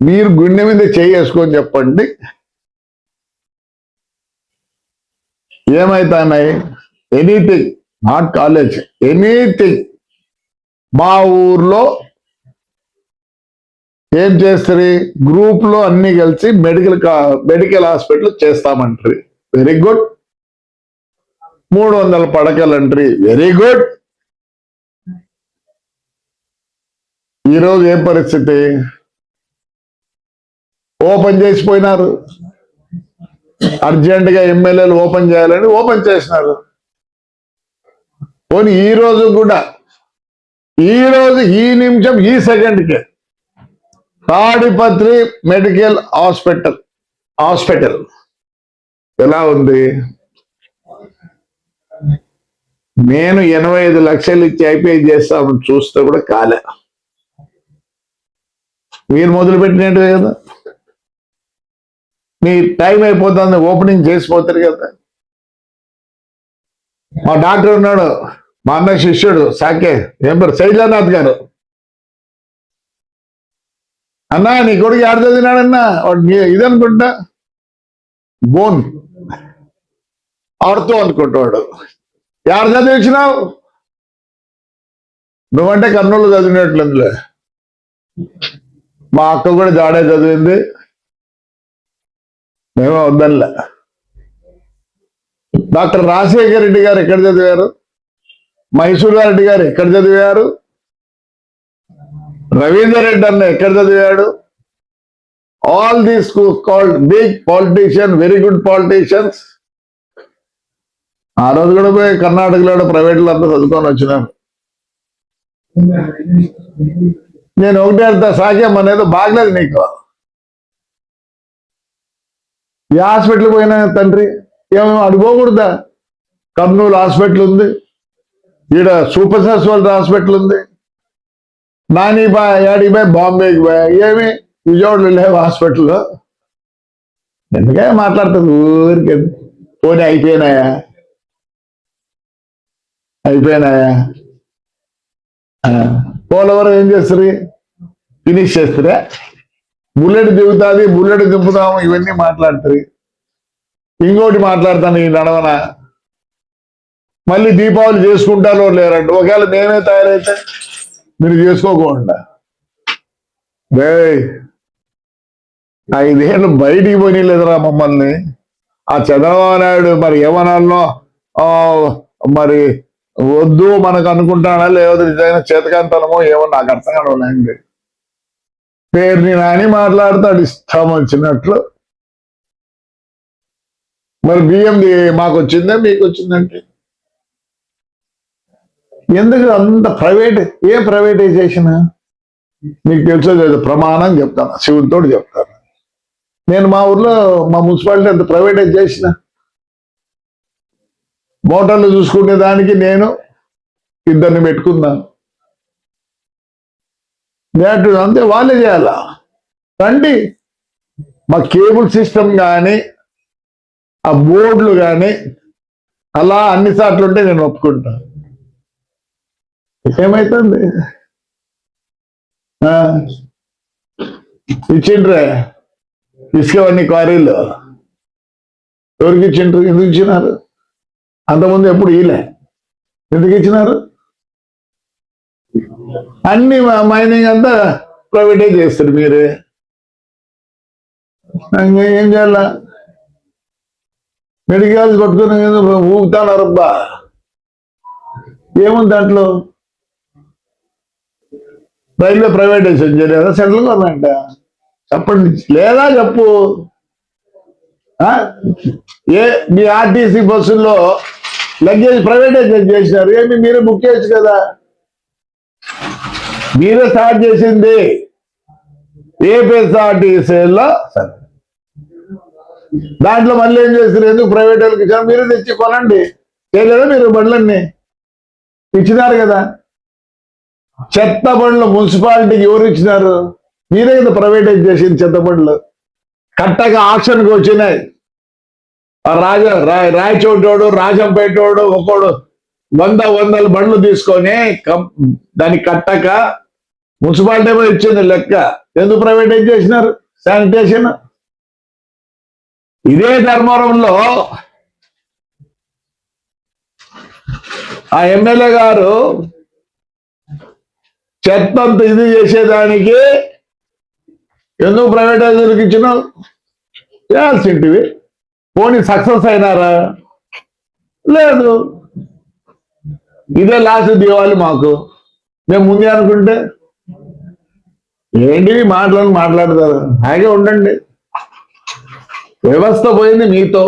మీరు గుండె మీద చేసుకొని చెప్పండి. ఏమైతున్నాయి? Anything not college anything. మా ఊర్లో ఏం చేస్తారు? గ్రూప్లో అన్ని కలిసి మెడికల్ మెడికల్ హాస్పిటల్ చేస్తామంటారు. వెరీ గుడ్ మూడు వందల పడకలంటారు వెరీ గుడ్ ఈరోజు ఏం పరిస్థితి? ఓపెన్ చేసిపోయినారు. అర్జెంట్గా ఎమ్మెల్యేలు ఓపెన్ చేయాలని ఓపెన్ చేసినారు. పోనీ ఈ రోజు కూడా ఈ రోజు ఈ నిమిషం ఈ సెకండ్కి తాడిపత్రి మెడికల్ హాస్పిటల్ హాస్పిటల్ ఎలా ఉంది? నేను ఎనభై ఐదు లక్షలు ఇచ్చి ఐపీఐ చేస్తామని చూస్తే కూడా కాలే. మీరు మొదలు పెట్టినట్టు కదా? మీ టైం అయిపోతుంది ఓపెనింగ్ చేసిపోతారు కదా. మా డాక్టర్ ఉన్నాడు మా అన్న శిష్యుడు సాకే ఏం పేరు? గారు. అన్నా నీ కొడుకు ఆడ చదివినాడన్నా? వాడు నీ- ఇదనుకుంటా బోన్. ఆడుతూ అనుకుంటాడు ఎవరు చదివించినావు? నువ్వంటే కర్నూలు చదివినట్లుందిలే. మా అక్క కూడా జాడే చదివింది. మేమే వద్దనిలే డాక్టర్ రాజశేఖర్ రెడ్డి గారు ఎక్కడ చదివారు? మైసూర్ రెడ్డి గారు ఎక్కడ చదివారు? రవీందర్ రెడ్డి అన్న ఎక్కడ చదివాడు? All these called big politician very good politicians ఆ రోజు కూడా పోయి కర్ణాటకలో ప్రైవేట్లో అంతా చదువుకొని వచ్చినాను నేను ఒకటే వెళ్తా సాక్యం అనేది బాగలేదు నీకు. ఏ హాస్పిటల్ పోయినా తండ్రి ఏమేమి అడుకోకూడదా కర్నూలు హాస్పిటల్ ఉంది. ఈడ సూపర్ సస్వాల్ హాస్పిటల్ ఉంది. నాని బా యాడి బాయ్ బాంబేకి బాయ్ ఏమి? విజయవాడలో లేవు హాస్పిటల్లో ఎందుకే మాట్లాడుతుంది ఊరికే? పోనీ అయిపోయినాయా? అయిపోయినాయా? పోలవరం ఏం చేస్తారు ఫినిష్ చేస్తారా బుల్లెట్ దిగుతుంది బుల్లెట్ దింపుతాము ఇవన్నీ మాట్లాడతారు. ఇంకోటి మాట్లాడతాను ఈ నడవన. మళ్ళీ దీపావళి చేసుకుంటారో లేరండి ఒకవేళ మేమే తయారైతే మీరు చేసుకోకుండా. రేయ్, ఐదేళ్ళు బయటికి పోనీలేదురా మమ్మల్ని. ఆ చంద్రబాబు నాయుడు మరి ఏమనాలనో ఆ, మరి వద్దు మనకు అనుకుంటానా లేకపోతే నిజమైన చేతకాంతనమో ఏమో నాకు అర్థం కావాలండి పేరుని నాని మాట్లాడతాడు ఇష్టం వచ్చినట్లు. మరి బియ్యంది మాకు వచ్చిందా మీకు వచ్చిందంటే ఎందుకు అంత ప్రైవేట్ ఏ ప్రైవేటైజేషన్? మీకు తెలుసో లేదు ప్రమాణం చెప్తాను శివునితో చెప్తాను. నేను మా ఊర్లో మా మున్సిపాలిటీ అంత ప్రైవేటైజ్ చేసిన మోటార్లు చూసుకునే దానికి నేను ఇద్దరిని పెట్టుకున్నాను. నేటి అంతే వాళ్ళే చేయాల? రండి. మా కేబుల్ సిస్టమ్ కానీ ఆ బోర్డులు కానీ అలా అన్ని సార్లు ఉంటే నేను ఒప్పుకుంటా. ఏమైతుంది? ఇచ్చిండ్రే? ఇసుకవన్నీ క్వారీలు. ఎవరికి ఇచ్చిండ్రు? ఎందుకు ఇచ్చినారు? అంతకుముందు ఎప్పుడు ఇలే ఎందుకు ఇచ్చినారు? అన్ని మైనింగ్ అంతా ప్రైవేటే చేస్తారు మీరే. ఏం చేయాల? మెడికల్ కొట్టుకుని ఊగుతానరబ్బా ఏముంది దాంట్లో? రైల్వే ప్రైవేటైజేషన్ చేయలేదా సెంట్రల్ గవర్నమెంట్? చెప్పండి. లేదా చెప్పు. ఆ? ఏ మీ ఆర్టీసీ బస్సుల్లో లగేజ్ ప్రైవేటైజేషన్ చేసినారు. ఏమి మీరే బుక్ చేయొచ్చు కదా? మీరే స్టార్ట్ చేసింది ఏపీఎస్ఆర్టీసీలో సరే. దాంట్లో మళ్ళీ ఏం చేస్తారు ఎందుకు ప్రైవేట్ వాళ్ళకి ఇచ్చారు? మీరే తెచ్చి కొనండి. చేయలేదా మీరు బండ్లన్నీ? ఇచ్చినారు కదా. చెత్త బండ్లు మున్సిపాలిటీకి ఎవరు ఇచ్చినారు? మీరే కదా ప్రైవేటైజ్ చేసింది చెత్త బండ్లు. కట్టగా ఆక్షన్కి వచ్చినాయి. రాజా రాజ రాయ్ రాయచోటోడు రాజంపేటోడు ఒకడు వంద వందల బండ్లు తీసుకొని దాన్ని కట్టక మున్సిపాలిటీ ఏమో ఇచ్చింది లెక్క. ఎందుకు ప్రైవేటైజ్ చేసినారు? శానిటేషన్. ఇదే ధర్మవరంలో ఆ ఎమ్మెల్యే గారు చెత్త ఇది చేసేదానికి ఎందుకు ప్రైవేటైజర్కి ఇచ్చినావు చేయాల్సింటివి. పోనీ సక్సెస్ అయినారా? లేదు. ఇదే లాస్ట్ దివాళి మాకు. మేము ముందే అనుకుంటే ఏంటి మాటలను మాట్లాడతారు? హాయిగా ఉండండి. వ్యవస్థ పోయింది మీతో.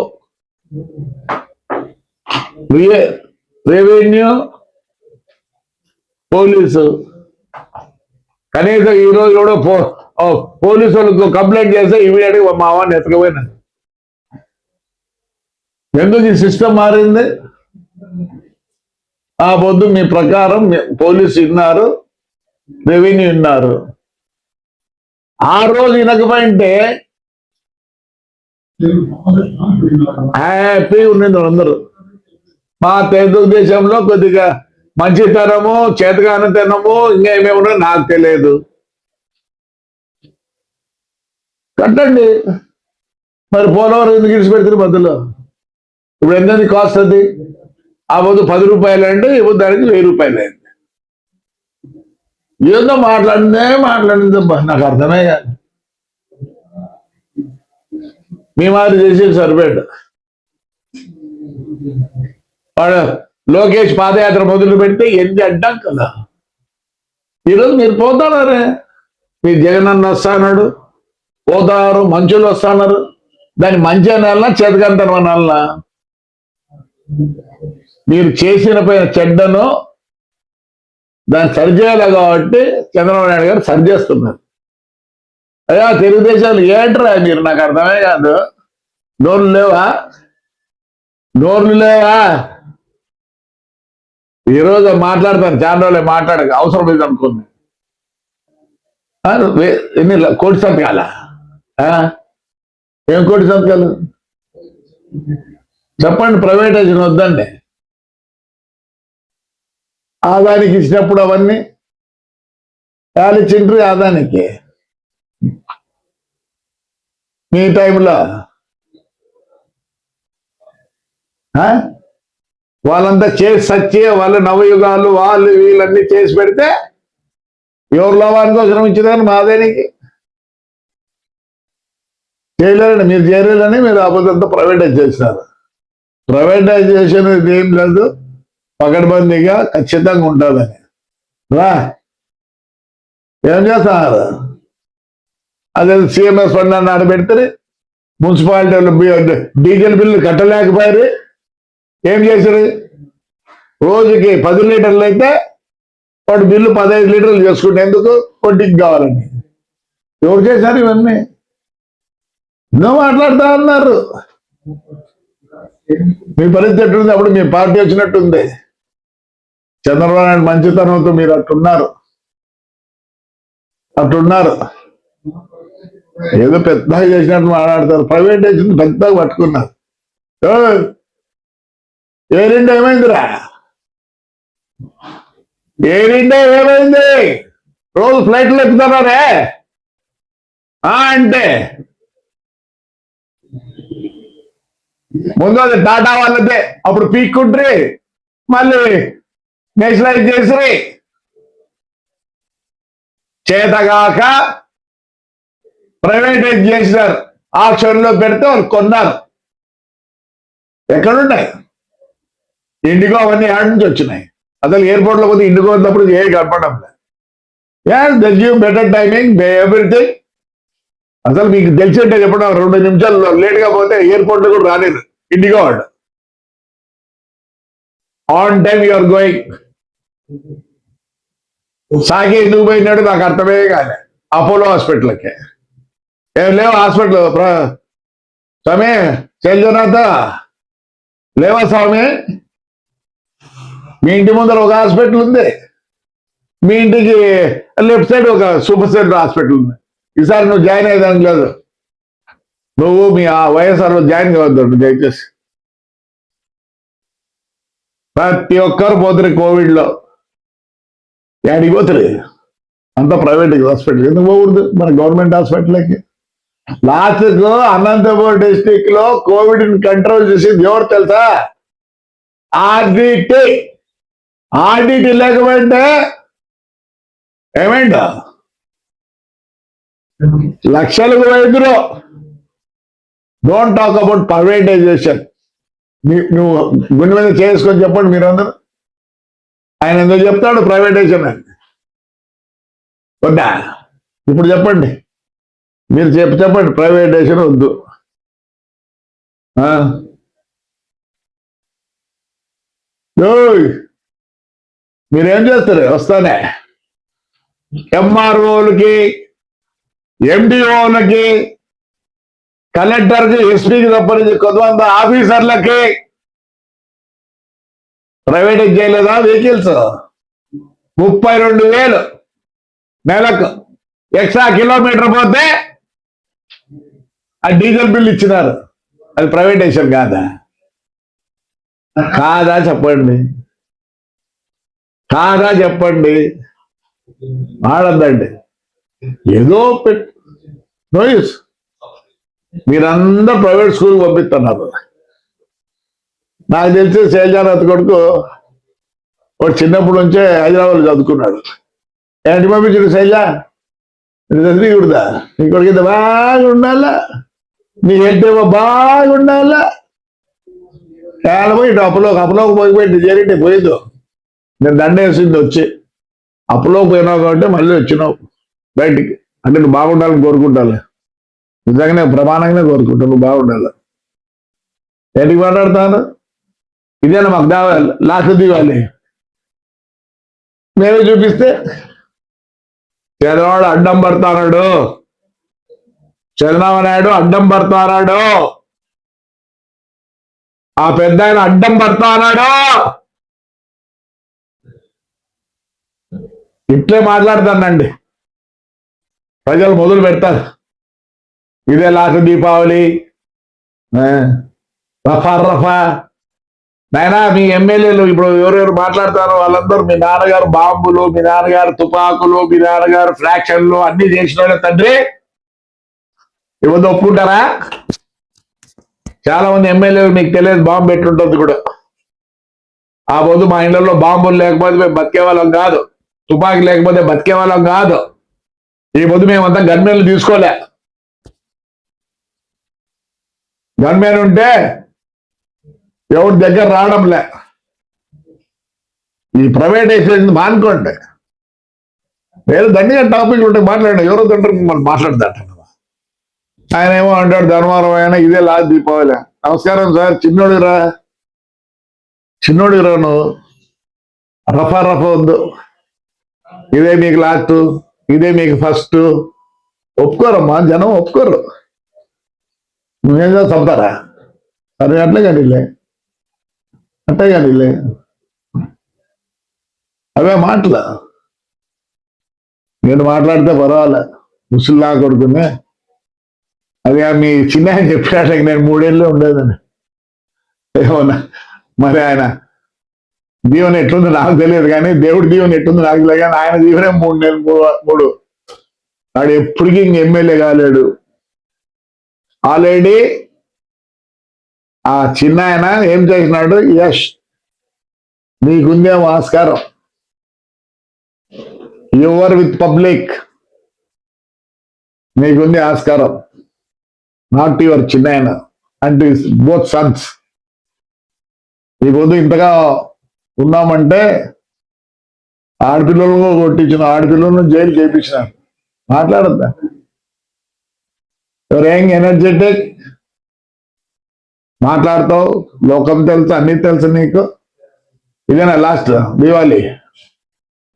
Revenue police. కనీసం ఈ రోజు కూడా పో పోలీసు వాళ్ళకు కంప్లైంట్ చేస్తే ఇమీడియట్గా మా వాడిని ఎతకపోయినా ఎందుకు ఈ సిస్టమ్ మారింది? ఆ పొద్దు మీ ప్రకారం పోలీసు ఇన్నారు రెవెన్యూ ఇన్నారు. ఆ రోజు వినకపోయింటే హ్యాపీ ఉండేది అందరూ మా తెలుగుదేశంలో కొద్దిగా మంచితనము చేతగానితనము ఇంకా ఏమేమి నాకు తెలియదు. కట్టండి. మరి పోలవరం ఎందుకు ఇడిచి పెడుతుంది మధ్యలో? ఇప్పుడు ఎంత కాస్ట్ అది? ఆ ముందు పది రూపాయలు అంటే ఈ దానికి వెయ్యి రూపాయలు అయింది ఏదో మాట్లాడిందే మాట్లాడింది నాకు అర్థమే కాదు మీ మాది చేసి సరిపోయాడు వాడు లోకేష్ పాదయాత్ర మొదలు పెడితే ఎన్ని అడ్డం కదా. ఈరోజు మీరు పోతున్నారే మీ జగనన్న వస్తాడు పోతారు మంచులు వస్తున్నారు. దాన్ని మంచి అనాలన్నా చేతకంతనం అనాలనా మీరు చేసిన పైన చెడ్డను దాన్ని సరిచేయాలి కాబట్టి చంద్రబాబు నాయుడు గారు సరి చేస్తున్నారు. అయ్యా తెలుగుదేశాలు ఏంట్రా మీరు? నాకు అర్థమే కాదు. నోర్లు లేవా? నోర్లు లేవా? ఈరోజు మాట్లాడతాను. చాలా రోజులు మాట్లాడక అవసరం లేదు అనుకుంది ఎన్ని కోటి సంతకాల? ఏం కోటి సంతకాలు? చెప్పండి ప్రైవేటైజేషన్ వద్దండి ఆదానికి ఇచ్చినప్పుడు అవన్నీ ఇచ్చిండ్రు ఆదానికి. మీ టైంలో ఆ? వాళ్ళంతా చేసి సచ్చి వాళ్ళ నవయుగాలు వాళ్ళు వీళ్ళన్నీ చేసి పెడితే ఎవరు లాభానికి అవసరం ఇచ్చేదాన్ని మాదేనికి చేయలేరండి మీరు చేయలేరని మీరు అబద్ధంతో ప్రైవేటైజ్ చేసినారు. ప్రైవేటైజ్ చేసినది ఏం లేదు. పకడ్బందీగా ఖచ్చితంగా ఉంటుందని రా. ఏం చేస్తున్నారు? అదే సిఎంఎస్ ఫండ్ అని ఆడబెడితే మున్సిపాలిటీ డీజిల్ బిల్లు కట్టలేకపోయారు. ఏం చేశారు? రోజుకి పది లీటర్లు అయితే వాడు బిల్లు పదహైదు లీటర్లు చేసుకుంటే ఎందుకు? కొట్టికి కావాలని. ఎవరు చేశారు ఇవన్నీ? ఎన్నో మాట్లాడుతా అన్నారు మీ పరిస్థితి ఎట్టుంది అప్పుడు మీ పార్టీ వచ్చినట్టుంది. చంద్రబాబు నాయుడు మంచితనంతో మీరు అట్టున్నారు. అట్టున్నారు. ఏదో పెద్దగా చేసినట్టు మాట్లాడతారు. ప్రైవేటైజేషన్ పెద్దగా పట్టుకున్నారు. ఏయ్, ఇండియా ఏమైందిరా? ఏ ఇండియా ఏమైంది? రోజు ఫ్లైట్లు ఎక్కుతున్నారే? ఆ అంటే. ముందు అది టాటా వాళ్ళదే. అప్పుడు పీక్కుంట్రి మళ్ళీ నేషనలైజ్ చేసి చేతగాక ప్రైవేటైజ్ చేసినారు. ఆప్షన్లో పెడితే వాళ్ళు కొన్నారు. ఎక్కడున్నాయి? ఇండిగో అవన్నీ యాడ్ నుంచి వచ్చినాయి. అసలు ఎయిర్పోర్ట్లో పోతే ఇండిగో ఉన్నప్పుడు ఏ కనపడం లేదు. గివ్ బెటర్ టైమింగ్ ఎవ్రీథింగ్ అసలు మీకు తెలిసింటే చెప్పడం రెండు నిమిషాలు లేట్గా పోతే ఎయిర్పోర్ట్లో కూడా రాలేదు. ఇండిగో వాడు. ఆన్ టైం యూఆర్ గోయింగ్ సాగి ఎందుకు పోయినాడు? నాకు అర్థమే కాలే. అపోలో హాస్పిటల్కి. ఏం లేవు హాస్పిటల్? స్వామి చెల్లునాథ లేవా స్వామి? మీ ఇంటి ముందర ఒక హాస్పిటల్ ఉంది. మీ ఇంటికి లెఫ్ట్ సైడ్ ఒక సూపర్ సెంటర్ హాస్పిటల్ ఉంది. ఈసారి నువ్వు జాయిన్ అయ్యేదానికి లేదు. నువ్వు మీ ఆ వైఎస్ఆర్ జాయిన్ కావద్దు దయచేసి. ప్రతి ఒక్కరు పోతురు కోవిడ్లో యాడికి పోతలే అంతా ప్రైవేట్ హాస్పిటల్ ఎందుకు పోకూడదు? మన గవర్నమెంట్ హాస్పిటల్కి లాస్ట్కు అనంతపురం డిస్టిక్లో కోవిడ్ కంట్రోల్ చేసింది ఎవరు తెలుసా? ఆర్డిటి. ఆర్డిటి లేకపోతే ఏమైందా? లక్షలకు వైద్యులు డోంట్ టాక్ అబౌట్ ప్రైవేటైజేషన్ నువ్వు గుండె మీద చేసుకొని చెప్పండి మీరందరూ. ఆయన ఎందుకు చెప్తాడు ప్రైవేటైజేషన్ అని? వద్దా? ఇప్పుడు చెప్పండి. మీరు చెప్పి చెప్పండి ప్రైవేటైజేషన్ వద్దు. మీరేం చేస్తారు? వస్తానే. ఎంఆర్ఓలకి ఎండిఓలకి కలెక్టర్కి ఎస్పీకి తప్పని కొంతమంది ఆఫీసర్లకి ప్రైవేట్ చేయలేదా వెహికల్స్? ముప్పై రెండు వేలు నెలకు ఎక్స్ట్రా కిలోమీటర్ పోతే ఆ డీజిల్ బిల్ ఇచ్చినారు. అది ప్రైవేటైజేషన్ కాదా? కాదా చెప్పండి? కాదా చెప్పండి? ఆడద్దండి ఏదో పెట్ నోయిస్ మీరందరూ ప్రైవేట్ స్కూల్ పంపిస్తున్నారు. నాకు తెలిసి శైలజానాథ్ కొడుకు వాడు చిన్నప్పటి నుంచే హైదరాబాద్ చదువుకున్నాడు. ఏంటి పంపించాడు శైలజ చదివికూడదా నీ కొడుకు ఇంత బాగా ఉండాలా? నీ హెల్త్ బాగా ఉండాలా? చాలా పోయి ఇటు అప్పులోకి అప్పులోకి పోయి పోయి చేరింటే పోయిందో. నేను దండేసింది వచ్చి. అప్పులోకి పోయినావు కాబట్టి మళ్ళీ వచ్చినావు బయటికి. అంటే నువ్వు బాగుండాలని కోరుకుంటాను నిజంగానే ప్రమాణంగానే కోరుకుంటాను నువ్వు బాగుండాలి? ఏంటికి మాట్లాడతాను ఇదేనా మాకు దావాలి లాస్ట్ దివాలి మేమే చూపిస్తే చంద్రబాబు అడ్డం పడతాడు చంద్రబాబు నాయుడు అడ్డం పడతాడు ఆ పెద్ద ఆయన అడ్డం పడతాడు ఇట్లే మాట్లాడతానండి. ప్రజలు మొదలు పెడతారు. ఇదే లాస్ట్ దీపావళి. ఆ, రఫా రఫా. నాయనా మీ ఎమ్మెల్యేలు ఇప్పుడు ఎవరెవరు మాట్లాడతారో వాళ్ళందరూ మీ నాన్నగారు బాంబులు మీ నాన్నగారు తుపాకులు మీ నాన్నగారు ఫ్రాక్షన్లు అన్ని చేసిన తండ్రి. ఇవ్వదు ఒప్పుకుంటారా? చాలా మంది ఎమ్మెల్యేలు మీకు తెలియదు బాంబు పెట్టుంటుంది కూడా. ఆ పొద్దు మా ఇళ్ళలో బాంబులు లేకపోతే మేము బతికే వాళ్ళం కాదు. తుపాకీ లేకపోతే బతికే వాళ్ళం కాదు. ఈ పొద్దు మేమంతా గన్మెన్లు తీసుకోలే. గన్మెన్ ఉంటే ఎవరి దగ్గర రావడంలే. ఈ ప్రైవేటైజేషన్ మానుకోండి. వేరే దండిగా టాపిక్ ఉంటే మాట్లాడండి. ఎవరో తండ్రి మిమ్మల్ని మాట్లాడదాట ఆయన ఏమో అంటాడు ధర్మవరం ఆయన ఇదే లాస్ట్ దీపావళి. నమస్కారం సార్ చిన్నోడిరా చిన్నోడిరా నువ్వు రఫా రఫా ఉందో. ఇదే మీకు లాస్ట్ ఇదే మీకు ఫస్ట్ ఒప్పుకోరమ్మా జనం ఒప్పుకోరు. నువ్వేం చంపారా సరే అట్లే కానీ అట్లే కానీలే అవే మాటలు. నేను మాట్లాడితే పర్వాలే. ముసలిలా కొడుకునే. అది ఆ మీ చిన్న ఆయన చెప్పాడు నేను మూడేళ్ళు ఉండేదని ఏమన్నా? మరి ఆయన దీవెన ఎట్లుందో నాకు తెలియదు కానీ దేవుడి దీవెన ఎట్లుందో నాకు తెలియదు కానీ ఆయన దీవెనే మూడు నెలలు మూడు మూడు. వాడు ఎప్పటికీ ఇంక ఎమ్మెల్యే కాలేడు. ఆల్రెడీ ఆ చిన్న ఆయన ఏం చేసినాడు యష్ నీకుందే ఆస్కారం యువర్ విత్ పబ్లిక్ నీకుంది ఆస్కారం. నాట్ యువర్ చిన్న ఆయన అండ్ బోత్ సన్స్ ఈ ఇంతగా ఉన్నామంటే ఆడపిల్లలు కొట్టించిన ఆడపిల్లలను జైలు చేయించిన మాట్లాడద్దా? ఎవరేం ఎనర్జెటిక్ మాట్లాడతావు లోకం తెలుసు అన్ని తెలుసు నీకు. ఇదేనా లాస్ట్ దివాళీ?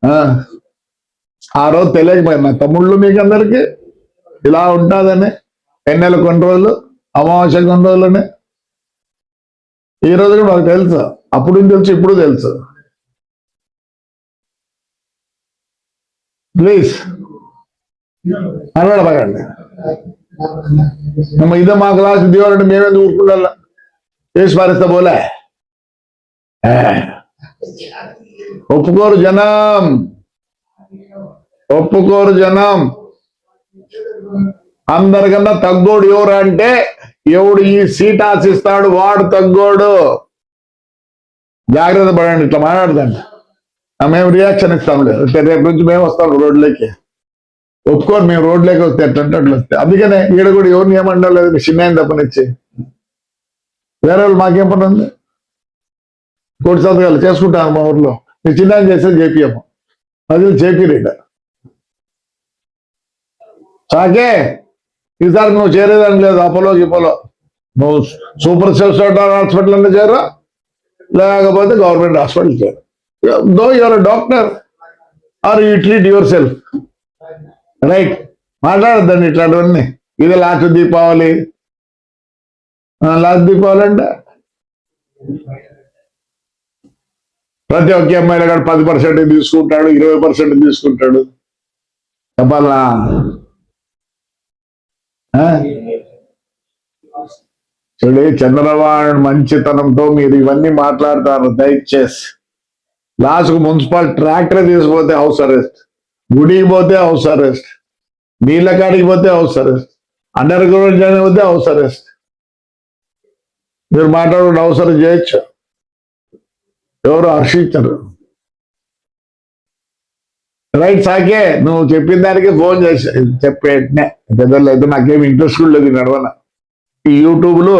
ఆ? రోజు తెలియకపోయింది నా తమ్ముళ్ళు మీకు అందరికి ఇలా ఉంటుందని. ఎన్నెల కొన్ని రోజులు అమావాస్య కొన్ని రోజులని. ఈ రోజు కూడా నాకు తెలుసు. అప్పుడు తెలుసు ఇప్పుడు తెలుసు. ప్లీజ్ అనవాడ పగండి ఇదే మాకు లాస్ట్ దివాలంటే మేమే ఊరుకుండా చేసి పారేస్తా పోలే? ఒప్పుకోరు జనం. ఒప్పుకోరు జనం. అందరికన్నా తగ్గోడు ఎవరు అంటే ఎవడు ఈ సీట్ ఆశిస్తాడు వాడు తగ్గోడు. జాగ్రత్త పడండి ఇట్లా మాట్లాడదండి మేము రియాక్షన్ ఇస్తాంలే రేపు నుంచి మేము వస్తాం రోడ్లోకి. ఒప్పుకోరు మేము రోడ్లోకి వస్తే ఎట్లంటే అట్లా వస్తే. అందుకనే ఈడ కూడా ఎవరిని ఏమంటాం లేదు చిన్న తప్పనిచ్చి. వేరే వాళ్ళు మాకేం పని ఉంది? కోటి సంతకాలు చేసుకుంటాను మా ఊర్లో. మీ చిన్న చేసేది చేపియము అది చేపిరేట సాకే ఈసారి నువ్వు చేరేదని లేదు అపోలో గిపోలో. నువ్వు సూపర్ స్పెషాలిటీ హాస్పిటల్ అన్న చేరు. లేకపోతే గవర్నమెంట్ హాస్పిటల్ చేరు. Though your doctor are you treat yourself. Right మాట్లాడద్దండి ఇట్లాంటివన్నీ. ఇది లాస్ట్ దీపావళి. లాస్ట్ దీపావళి ప్రతి ఒక్క అమ్మాయిలో కూడా పది పర్సెంట్ తీసుకుంటాడు ఇరవై పర్సెంట్ తీసుకుంటాడు. చెప్పాలా? చూడే చంద్రబాబు మంచితనంతో మీరు ఇవన్నీ మాట్లాడతారు దయచేసి. లాస్ట్కు మున్సిపల్ ట్రాక్టర్ తీసుకుపోతే హౌస్ అరెస్ట్ గుడికి పోతే హౌస్ అరెస్ట్ నీళ్ళ కాడికి పోతే house arrest underground join పోతే హౌస్ అరెస్ట్. మీరు మాట్లాడడం అవసరం చేయొచ్చు. ఎవరు హర్షించరు. రైట్ సాకే నువ్వు చెప్పిన దానికి ఫోన్ చేసి చెప్పేటనే పెద్దలు అయితే నాకేం ఇంట్రెస్ట్ కూడా లేదు నడవన. ఈ యూట్యూబ్లో